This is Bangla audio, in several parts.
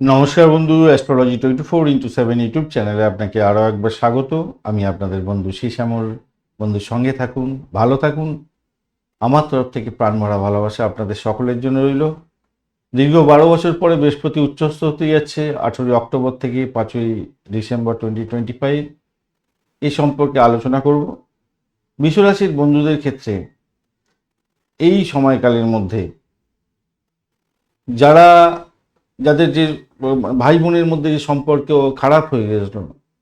নমস্কার বন্ধু astrology twenty four into seven YouTube চ্যানেলে আপনাকে আরও একবার স্বাগত। আমি আপনাদের বন্ধু শ্যামল বন্ধুর সঙ্গে থাকুন, ভালো থাকুন। আমার তরফ থেকে প্রাণভরা ভালোবাসা আপনাদের সকলের জন্য রইল। দীর্ঘ বারো বছর পরে বৃহস্পতি উচ্চস্থ হতে যাচ্ছে, আঠেরোই অক্টোবর থেকে পাঁচই ডিসেম্বর টোয়েন্টি টোয়েন্টি ফাইভ এই সম্পর্কে আলোচনা করব। বিশ্বরাশির বন্ধুদের ক্ষেত্রে এই সময়কালের মধ্যে যারা যাদের যে, ভাই বোনের মধ্যে যে সম্পর্ক খারাপ হয়ে গেছিল,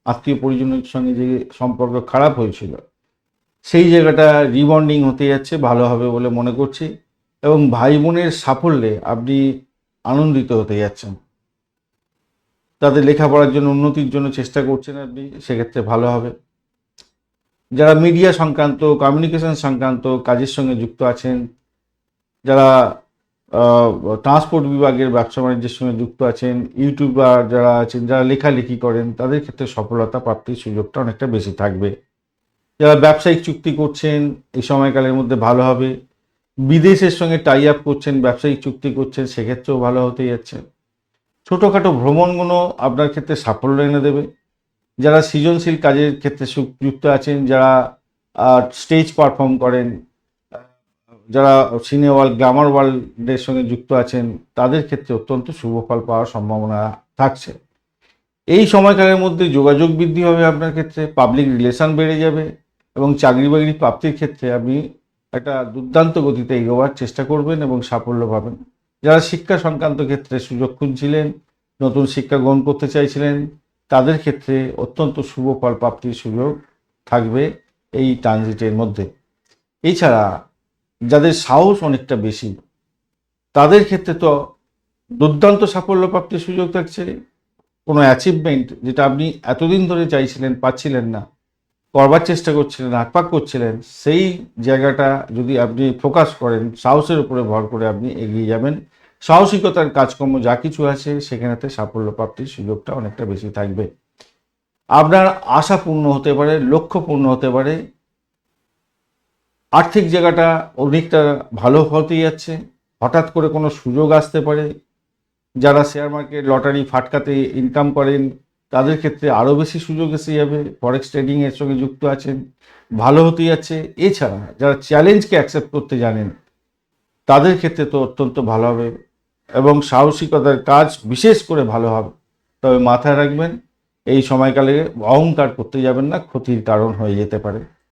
আত্মীয় পরিজনের সঙ্গে যে সম্পর্ক খারাপ হয়েছিল, সেই জায়গাটা রিবন্ডিং হতে যাচ্ছে, ভালো হবে বলে মনে করছি। এবং ভাই বোনের সাফল্যে আপনি আনন্দিত হতে যাচ্ছেন। তাদের লেখাপড়ার জন্য উন্নতির জন্য চেষ্টা করছেন আপনি, সেক্ষেত্রে ভালো হবে। যারা মিডিয়া সংক্রান্ত কমিউনিকেশন সংক্রান্ত কাজের সঙ্গে যুক্ত আছেন, যারা ট্রান্সপোর্ট বিভাগের ব্যবসা বাণিজ্যের সঙ্গে যুক্ত আছেন ইউটিউবার যারা আছেন, যারা লেখালেখি করেন, তাদের ক্ষেত্রে সফলতা প্রাপ্তির সুযোগটা অনেকটা বেশি থাকবে। যারা ব্যবসায়িক চুক্তি করছেন, এই সময়কালের মধ্যে ভালো হবে। বিদেশের সঙ্গে টাই আপ করছেন, ব্যবসায়িক চুক্তি করছেন, সেক্ষেত্রেও ভালো হতে যাচ্ছে। ছোটোখাটো ভ্রমণগুলো আপনার ক্ষেত্রে সাফল্য এনে দেবে। যারা সৃজনশীল কাজের ক্ষেত্রে যুক্ত আছেন, যারা স্টেজ পারফর্ম করেন যারা সিনে ওয়ার্ল্ড গ্লামার ওয়ার্ল্ডের সঙ্গে যুক্ত আছেন, তাদের ক্ষেত্রে অত্যন্ত শুভ ফল পাওয়ার সম্ভাবনা থাকছে। এই সময়কালের মধ্যে যোগাযোগ বৃদ্ধি হবে আপনার ক্ষেত্রে পাবলিক রিলেশন বেড়ে যাবে এবং চাকরি বাকরি প্রাপ্তির ক্ষেত্রে আপনি একটা দুর্দান্ত গতিতে এগোবার চেষ্টা করবেন এবং সাফল্য পাবেন। যারা শিক্ষা সংক্রান্ত ক্ষেত্রে সুযোগ খুঁজছিলেন, নতুন শিক্ষা গ্রহণ করতে চাইছিলেন, তাদের ক্ষেত্রে অত্যন্ত শুভ ফল প্রাপ্তির সুযোগ থাকবে এই ট্রানজিটের মধ্যে। এছাড়া যাদের সাহস অনেকটা বেশি, তাদের ক্ষেত্রে তো দুর্দান্ত সাফল্য প্রাপ্তির সুযোগ থাকছে। কোনো অ্যাচিভমেন্ট যেটা আপনি এতদিন ধরে চাইছিলেন, পাচ্ছিলেন না, করবার চেষ্টা করছিলেন আকপাক করছিলেন, সেই জায়গাটা যদি আপনি ফোকাস করেন, সাহসের উপরে ভর করে আপনি এগিয়ে যাবেন। সাহসিকতার কাজকর্ম যা কিছু আছে, সেখানেতে সাফল্য প্রাপ্তির সুযোগটা অনেকটা বেশি থাকবে। আপনার আশা পূর্ণ হতে পারে, লক্ষ্য পূর্ণ হতে পারে আর্থিক জায়গাটা অনেকটা ভালো হতে যাচ্ছে। হঠাৎ করে কোনো সুযোগ আসতে পারে। যারা শেয়ার মার্কেট লটারি ফাটকাতে ইনকাম করেন, তাদের ক্ষেত্রে আরও বেশি সুযোগ এসে যাবে। ফরেক্স ট্রেডিং এর সঙ্গে যুক্ত আছেন। ভালো হতে যাচ্ছে। এছাড়া যারা চ্যালেঞ্জকে অ্যাকসেপ্ট করতে জানেন, তাদের ক্ষেত্রে তো অত্যন্ত ভালো হবে এবং সাহসিকতার কাজ বিশেষ করে ভালো হবে। তবে মাথায় রাখবেন, এই সময়কালে অহংকার করতে যাবেন না, ক্ষতির কারণ হয়ে যেতে পারে।